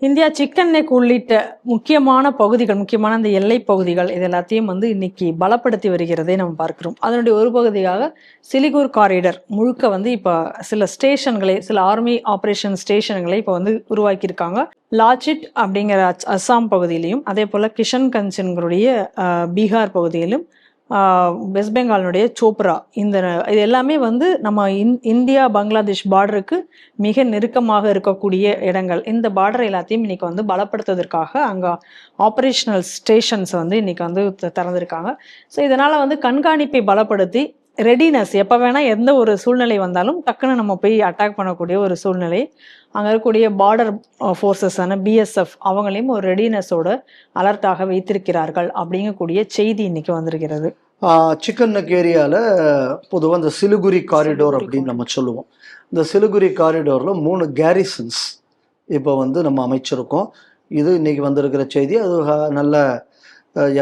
India chicken neck உள்ளிட்ட முக்கியமான பகுதிகள் முக்கியமான அந்த எல்லை பகுதிகள் இது எல்லாத்தையும் வந்து இன்னைக்கு பலப்படுத்தி வருகிறதை நம்ம பார்க்கிறோம். அதனுடைய ஒரு பகுதியாக சிலிகூர் காரிடர் முழுக்க வந்து இப்போ சில ஸ்டேஷன்களை சில ஆர்மி ஆப்ரேஷன் ஸ்டேஷன்களை இப்போ வந்து உருவாக்கியிருக்காங்க. லாச்சிட் அப்படிங்கிற அச்- அஸ்ஸாம் பகுதியிலையும் அதே போல் கிஷன்கஞ்சின்களுடைய பீகார் பகுதியிலும் வெஸ்ட் பெங்காலினுடைய சோப்ரா இந்த இது எல்லாமே வந்து நம்ம இந் இந்தியா பங்களாதேஷ் பார்டருக்கு மிக நெருக்கமாக இருக்கக்கூடிய இடங்கள். இந்த பார்டர் எல்லாத்தையும் இன்னைக்கு வந்து பலப்படுத்துவதற்காக அங்கே ஆப்ரேஷனல் ஸ்டேஷன்ஸ் வந்து இன்னைக்கு வந்து த- திறந்திருக்காங்க. ஸோ இதனால் வந்து கண்காணிப்பை பலப்படுத்தி ரெடினஸ் எப்போ வேணால் எந்த ஒரு சூழ்நிலை வந்தாலும் டக்குன்னு நம்ம போய் அட்டாக் பண்ணக்கூடிய ஒரு சூழ்நிலை. அங்கே இருக்கக்கூடிய பார்டர் ஃபோர்ஸஸான பிஎஸ்எஃப் அவங்களையும் ஒரு ரெடினஸோட அலர்ட்டாக வைத்திருக்கிறார்கள் அப்படிங்கக்கூடிய செய்தி இன்னைக்கு வந்திருக்கிறது. சிக்கன் ஏரியாவில் பொதுவாக இந்த சிலுகுரி காரிடோர் அப்படின்னு நம்ம சொல்லுவோம். இந்த சிலுகுரி காரிடோரில் மூணு கேரிசன்ஸ் இப்போ வந்து நம்ம அமைச்சிருக்கோம். இது இன்னைக்கு வந்திருக்கிற செய்தி. அது நல்ல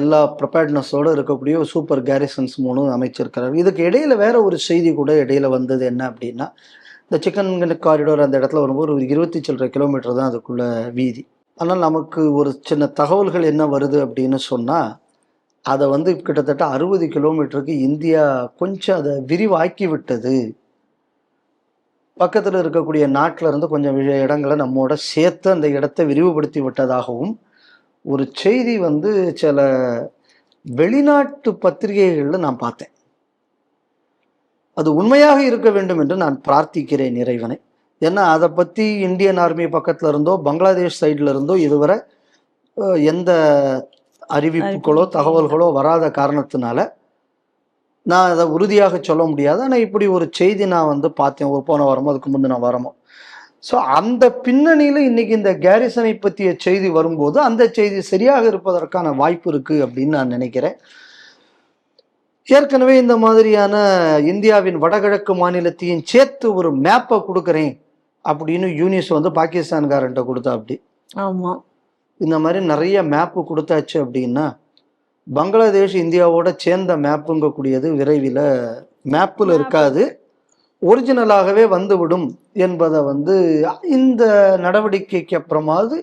எல்லா ப்ரிப்பேர்ட்னஸோடு இருக்கக்கூடிய சூப்பர் கேரிசன்ஸ் மூணு அமைச்சிருக்கிறார். இதுக்கு இடையில வேற ஒரு செய்தி கூட இடையில வந்தது என்ன அப்படின்னா இந்த சிக்கன் காரிடோர் அந்த இடத்துல வரும்போது ஒரு இருபத்தி சில்லற கிலோமீட்டர் தான் அதுக்குள்ள வீதி. ஆனால் நமக்கு ஒரு சின்ன தகவல்கள் என்ன வருது அப்படின்னு சொன்னால் அதை வந்து கிட்டத்தட்ட அறுபது கிலோமீட்டருக்கு இந்தியா கொஞ்சம் அதை விரிவாக்கி விட்டது. பக்கத்தில் இருக்கக்கூடிய நாட்டில் இருந்து கொஞ்சம் இடங்களை நம்மோட சேர்த்து அந்த இடத்தை விரிவுபடுத்தி விட்டதாகவும் ஒரு செய்தி வந்து சில வெளிநாட்டு பத்திரிகைகளில் நான் பார்த்தேன். அது உண்மையாக இருக்க வேண்டும் என்று நான் பிரார்த்திக்கிறேன் இறைவனை. ஏன்னா அதை பற்றி இந்தியன் ஆர்மி பக்கத்தில் இருந்தோ பங்களாதேஷ் சைடில் இருந்தோ இதுவரை எந்த அறிவிப்புகளோ தகவல்களோ வராத காரணத்தினால நான் அதை உறுதியாக சொல்ல முடியாது. ஆனால் இப்படி ஒரு செய்தி நான் வந்து பார்த்தேன். ஒரு போன வாரமோ அதுக்கு முந்தின வாரமோ. ஸோ அந்த பின்னணியில் இன்னைக்கு இந்த கேரிசனை பற்றிய செய்தி வரும்போது அந்த செய்தி சரியாக இருப்பதற்கான வாய்ப்பு இருக்கு அப்படின்னு நான் நினைக்கிறேன். ஏற்கனவே இந்த மாதிரியான இந்தியாவின் வடகிழக்கு மாநிலத்தையும் சேர்த்து ஒரு மேப்பை கொடுக்குறேன் அப்படின்னு யூனிஸ் வந்து பாகிஸ்தான்காரன்ட்ட கொடுத்தா அப்படி. ஆமாம் இந்த மாதிரி நிறைய மேப்பு கொடுத்தாச்சு அப்படின்னா பங்களாதேஷ் இந்தியாவோட சேர்ந்த மேப்புங்கக்கூடியது விரைவில் மேப்பில் இருக்காது. ஒரிஜினலாகவே வந்துவிடும் என்பதை வந்து இந்த நடவடிக்கைக்கு அப்புறமாவது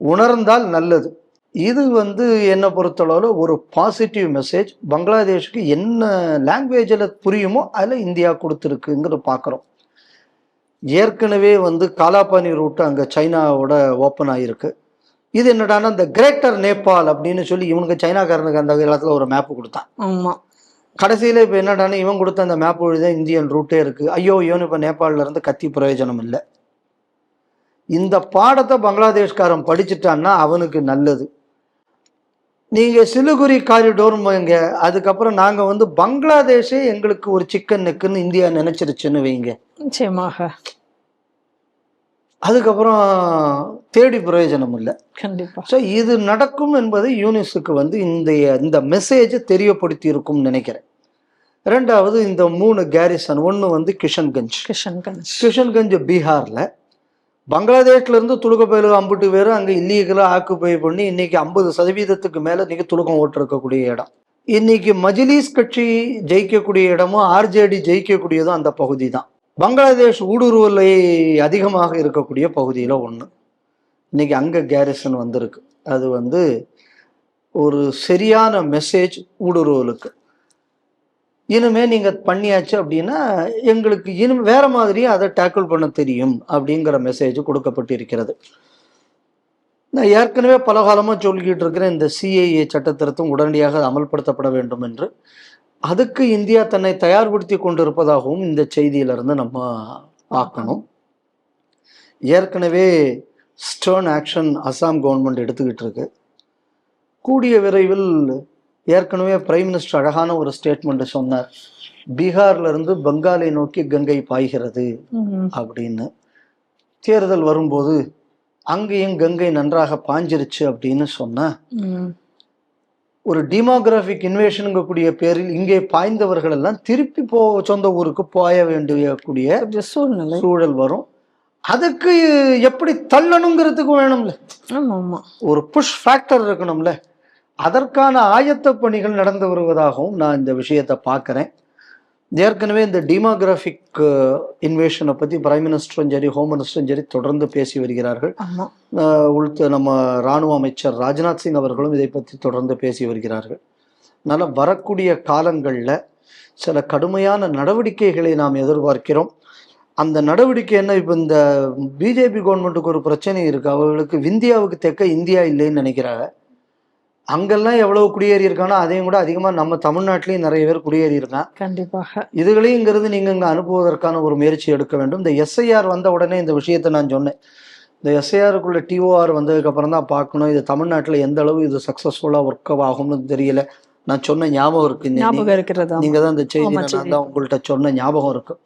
உணர்ந்தால் நல்லது. இது வந்து என்னை பொறுத்தளவில் ஒரு பாசிட்டிவ் மெசேஜ் பங்களாதேஷுக்கு என்ன லாங்குவேஜில் புரியுமோ அதில் இந்தியா கொடுத்துருக்குங்கிறத பார்க்குறோம். ஏற்கனவே வந்து காலாபானி ரூட் அங்கே சைனாவோட ஓப்பன் ஆகிருக்கு இது என்னடான்னா இந்த கிரேட்டர் நேபாள் அப்படின்னு சொல்லி இவனுக்கு சைனாக்காரனுக்கு அந்த இடத்துல ஒரு மேப்பு கொடுத்தான். ஆமா. கடைசியில் இப்போ என்னடான்னா இவன் கொடுத்த அந்த மேப் வழி தான் இந்தியன் ரூட்டே இருக்குது ஐயோ இவனு இப்போ நேபாளில் இருந்து கத்தி பிரயோஜனம் இல்லை. இந்த பாடத்தை பங்களாதேஷ்காரன் படிச்சுட்டான்னா அவனுக்கு நல்லது. நீங்கள் சிலுகுரி காரிடோர்ங்க அதுக்கப்புறம் நாங்கள் வந்து பங்களாதேஷே எங்களுக்கு ஒரு சிக்கன் நெக்குன்னு இந்தியா நினைச்சிருச்சுன்னு வைங்க. நிச்சயமாக. அதுக்கப்புறம் தேடி பிரயோஜனம் இல்லை. கண்டிப்பா. ஸோ இது நடக்கும் என்பது யூனிஸுக்கு வந்து இந்த இந்த மெசேஜை தெரியப்படுத்தி இருக்கும்னு நினைக்கிறேன். ரெண்டாவது இந்த மூணு கேரிசன் ஒன்று வந்து கிஷன்கஞ்ச். கிஷன்கஞ்ச். கிஷன்கஞ்ச் பீகாரில். பங்களாதேஷ்ல இருந்து துலுக்க பயிலு அம்புட்டு பேர் அங்கே இல்லீகலாக ஆக்குப்பை பண்ணி இன்னைக்கு ஐம்பது சதவீதத்துக்கு மேலே இன்னைக்கு துலுக்கம் ஓட்டிருக்கக்கூடிய இடம். இன்னைக்கு மஜ்லிஸ் கட்சி ஜெயிக்கக்கூடிய இடமும் ஆர்ஜேடி ஜெயிக்கக்கூடியதும் அந்த பகுதி தான் பங்களாதேஷ் ஊடுருவலை அதிகமாக இருக்கக்கூடிய பகுதியில் ஒன்று இன்னைக்கு அங்கே கேரிசன் வந்திருக்கு. அது வந்து ஒரு சரியான மெசேஜ் ஊடுருவலுக்கு. இனிமே நீங்கள் பண்ணியாச்சு அப்படின்னா எங்களுக்கு இனிமே வேற மாதிரியும் அதை டேக்கிள் பண்ண தெரியும் அப்படிங்கிற மெசேஜ் கொடுக்கப்பட்டிருக்கிறது. நான் ஏற்கனவே பல காலமாக சொல்லிக்கிட்டு இருக்கிறேன் இந்த சிஏஏ சட்டத்திருத்தம் உடனடியாக அமல்படுத்தப்பட வேண்டும் என்று. அதுக்கு இந்தியா தன்னை தயார்படுத்தி கொண்டிருப்பதாகவும் இந்த செய்தியிலிருந்து நம்ம பார்க்கணும். ஏற்கனவே ஸ்டர்ன் ஆக்ஷன் அசாம் கவர்மெண்ட் எடுத்துக்கிட்டு இருக்கு. கூடிய விரைவில் ஏற்கனவே பிரைம் மினிஸ்டர் அழகான ஒரு ஸ்டேட்மெண்ட் சொன்னார். பீகார்ல இருந்து பெங்காலை நோக்கி கங்கை பாய்கிறது அப்படின்னு. தேர்தல் வரும்போது அங்கேயும் கங்கை நன்றாக பாஞ்சிருச்சு அப்படின்னு சொன்னா. ஒரு டிமோகிராஃபிக் இன்வேஷனுங்கக்கூடிய பேரில் இங்கே பாய்ந்தவர்கள் எல்லாம் திருப்பி போ சொந்த ஊருக்கு போய வேண்டிய கூடிய ஒரு சூழ்நிலை. சூழல் வரும். அதுக்கு எப்படி தள்ளணுங்கிறதுக்கு வேணும்ல. ஒரு புஷ் ஃபேக்டர் இருக்கணும்ல. அதற்கான ஆயத்த பணிகள் நடந்து வருவதாகவும் நான் இந்த விஷயத்தை பார்க்குறேன். ஏற்கனவே இந்த டீமோகிராஃபிக் இன்வேஷனை பற்றி பிரைம் மினிஸ்டரும் சரி ஹோம் மினிஸ்டரும் சரி தொடர்ந்து பேசி வருகிறார்கள். உள்து நம்ம இராணுவ அமைச்சர் ராஜ்நாத் சிங் அவர்களும் இதை பற்றி தொடர்ந்து பேசி வருகிறார்கள். அதனால் வரக்கூடிய காலங்களில் சில கடுமையான நடவடிக்கைகளை நாம் எதிர்பார்க்கிறோம். அந்த நடவடிக்கை என்ன? இப்போ இந்த பிஜேபி கவர்மெண்ட்டுக்கு ஒரு பிரச்சனை இருக்கு. அவர்களுக்கு இந்தியாவுக்கு தெற்க இந்தியா இல்லைன்னு நினைக்கிறாங்க. அங்கெல்லாம் எவ்வளவு குடியேறி இருக்கானோ அதையும் கூட அதிகமாக நம்ம தமிழ்நாட்டிலையும் நிறைய பேர் குடியேறி இருக்கான் கண்டிப்பாக. இதுகளையும் இங்கிருந்து நீங்கள் இங்கே அனுப்புவதற்கான ஒரு முயற்சி எடுக்க வேண்டும். இந்த எஸ்ஐஆர் வந்த உடனே இந்த விஷயத்தை நான் சொன்னேன். இந்த எஸ்ஐஆருக்குள்ள டிஓஆர் வந்ததுக்கப்புறம் தான் பார்க்கணும். இது தமிழ்நாட்டில் எந்த அளவு இது சக்ஸஸ்ஃபுல்லாக ஒர்க் ஆகும்னு தெரியல. நான் சொன்ன ஞாபகம் இருக்கு. ஞாபகம் இருக்கிறது. நீங்க தான் இந்த செய்தி நான். தான் உங்கள்கிட்ட சொன்ன ஞாபகம் இருக்கு.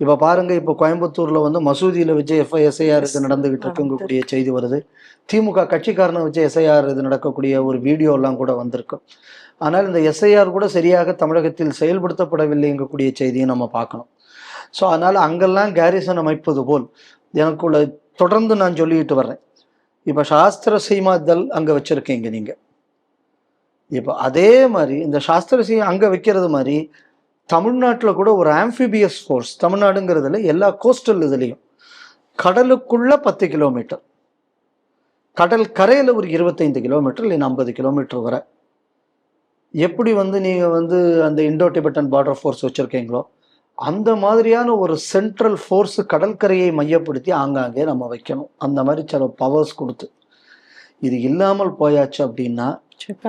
இப்ப பாருங்க இப்ப கோயம்புத்தூர்ல வந்து மசூதியில வச்சு எஃப்ஐஎஸ்ஐஆர் இது நடந்துகிட்டு இருக்குங்கக்கூடிய செய்தி வருது. திமுக கட்சிக்காரனை வச்சு எஸ்ஐஆர் இது நடக்கக்கூடிய ஒரு வீடியோ எல்லாம் கூட வந்திருக்கு. ஆனால் இந்த எஸ்ஐஆர் கூட சரியாக தமிழகத்தில் செயல்படுத்தப்படவில்லைங்கக்கூடிய செய்தியை நம்ம பார்க்கணும். ஸோ அதனால அங்கெல்லாம் கேரிசன் அமைப்பது போல் எனக்குள்ள தொடர்ந்து நான் சொல்லிட்டு வர்றேன். இப்போ சாஸ்திர சீமாதல் அங்கே வச்சிருக்கீங்க நீங்க. இப்போ அதே மாதிரி இந்த சாஸ்திர சீ அங்கே வைக்கிறது மாதிரி தமிழ்நாட்டில் கூட ஒரு ஆம்ஃபிபியஸ் ஃபோர்ஸ் தமிழ்நாடுங்கிறதுல எல்லா கோஸ்டல் இதுலேயும். கடலுக்குள்ளே பத்து கிலோமீட்டர் கடல் கரையில் ஒரு இருபத்தைந்து கிலோமீட்டர் இல்லை ஐம்பது கிலோமீட்டர் வரை. எப்படி வந்து நீங்கள் வந்து அந்த இண்டோ டிபெட்டன் பார்டர் ஃபோர்ஸ் வச்சுருக்கீங்களோ அந்த மாதிரியான ஒரு சென்ட்ரல் ஃபோர்ஸு கடற்கரையை மையப்படுத்தி ஆங்காங்கே நம்ம வைக்கணும். அந்த மாதிரி சில பவர்ஸ் கொடுத்து. இது இல்லாமல் போயாச்சு அப்படின்னா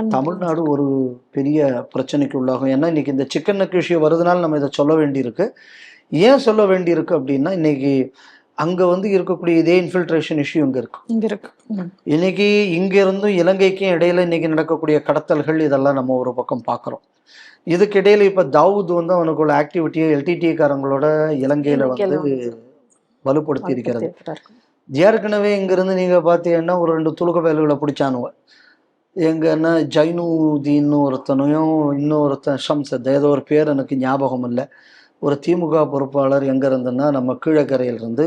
தமிழ்நாடு ஒரு பெரிய பிரச்சனைக்கு உள்ளாகும் ஏன்னா இன்னைக்கு இந்த சிக்கன் நக்கு வருதுனால நம்ம இதை சொல்ல வேண்டியிருக்கு. ஏன் சொல்ல வேண்டியிருக்கு அப்படின்னா இன்னைக்கு அங்க வந்து இருக்கக்கூடிய இதே இன்ஃபில்ட்ரேஷன் இஷ்யூ இங்க இருக்கு. இங்க இருக்கு. இன்னைக்கு இங்க இருந்தும் இலங்கைக்கும் இடையில இன்னைக்கு நடக்கக்கூடிய கடத்தல்கள் இதெல்லாம் நம்ம ஒரு பக்கம் பார்க்குறோம். இதுக்கு இடையில இப்ப தாவூத் வந்து அவனுக்குள்ள ஆக்டிவிட்டியை எல்டிடி காரங்களோட இலங்கையில வந்து வலுப்படுத்தி இருக்கிறது. ஏற்கனவே இங்கிருந்து நீங்க பார்த்தீங்கன்னா ஒரு ரெண்டு துலுக்க பயல்களை பிடிச்சானுவ எங்கன்னா ஜைனுதீன்னு ஒருத்தனையும் இன்னொருத்தன் ஷம்சத் ஏதோ ஒரு பேர் எனக்கு ஞாபகம் இல்லை ஒரு திமுக பொறுப்பாளர் எங்கே இருந்துன்னா நம்ம கீழக்கரையில இருந்து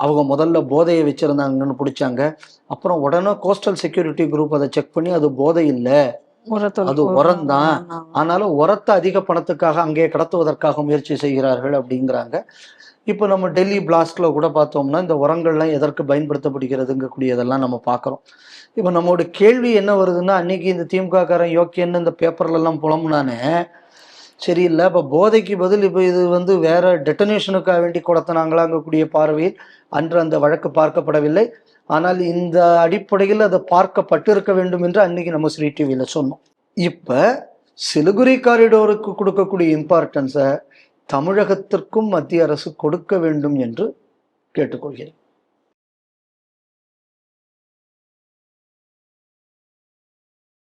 அவங்க முதல்ல போதையை வச்சுருந்தாங்கன்னு பிடிச்சாங்க. அப்புறம் உடனே கோஸ்டல் செக்யூரிட்டி குரூப் அதை செக் பண்ணி அது போதை இல்லை. அது உரம்தான். ஆ. ஆனாலும் உரத்தை அதிக பணத்துக்காக அங்கே கடத்துவதற்காக முயற்சி செய்கிறார்கள் அப்படிங்கிறாங்க இப்போ நம்ம டெல்லி பிளாஸ்ட்ல கூட பார்த்தோம்னா இந்த உரங்கள்லாம் எதற்கு பயன்படுத்தப்படுகிறதுங்கக்கூடியதெல்லாம் நம்ம பார்க்குறோம் இப்போ நம்மளோட கேள்வி என்ன வருதுன்னா அன்னைக்கு இந்த திமுக காரன் யோக்கியன்னு இந்த பேப்பர்ல எல்லாம் புலம்புனானே சரியில்லை இப்போ போதைக்கு பதில் இப்போ இது வந்து வேற டெட்டனேஷனுக்காக வேண்டி கொடுத்தனாங்களாங்கக்கூடிய பார்வையில் அன்று அந்த வழக்கு பார்க்கப்படவில்லை ஆனால் இந்த அடிப்படையில் அது பார்க்கப்பட்டிருக்க வேண்டும் என்று அன்னைக்கு நம்ம ஸ்ரீ டிவியில் சொன்னோம். இப்போ சிலுகுரி காரிடோருக்கு கொடுக்கக்கூடிய இம்பார்ட்டன்ஸை தமிழகத்திற்கும் மத்திய அரசு கொடுக்க வேண்டும் என்று கேட்டுக்கொள்கிறேன்.